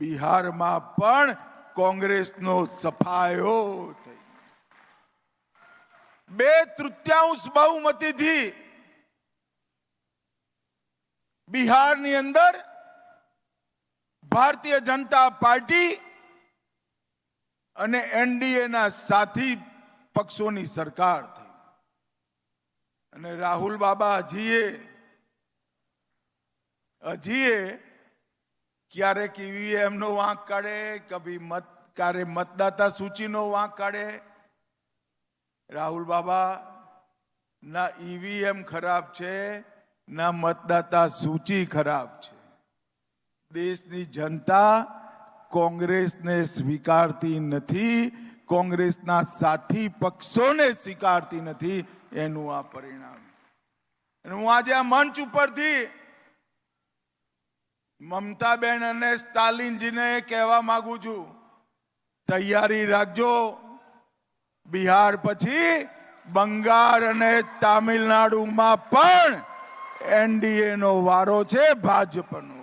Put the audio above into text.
બિહારમાં પણ કોંગ્રેસનો સફાયો થઈ. બે તૃતીયાંશ બહુમતીથી બિહારની અંદર ભારતીય જનતા પાર્ટી અને એનડીએના સાથી પક્ષોની સરકાર થઈ. અને રાહુલ બાબા હજીએ હજીએ ક્યારેક ઈવીએમ નો વાંક કાઢે, કભી મત, ક્યારે મતદાતા સૂચિનો વાંક કાઢે. રાહુલ બાબા, ના ઈવીએમ ખરાબ છે, ના મતદાતા સૂચિ ખરાબ છે. દેશની જનતા કોંગ્રેસને સ્વીકારતી નથી, કોંગ્રેસના સાથી પક્ષોને સ્વીકારતી નથી, એનું આ પરિણામ. હું આજે આ મંચ ઉપરથી મમતાબેન અને સ્ટાલિનજીને કહેવા માંગુ છું, તૈયારી રાખજો. બિહાર પછી બંગાળ અને તામિલનાડુમાં પણ એનડીએનો વારો છે, ભાજપનો.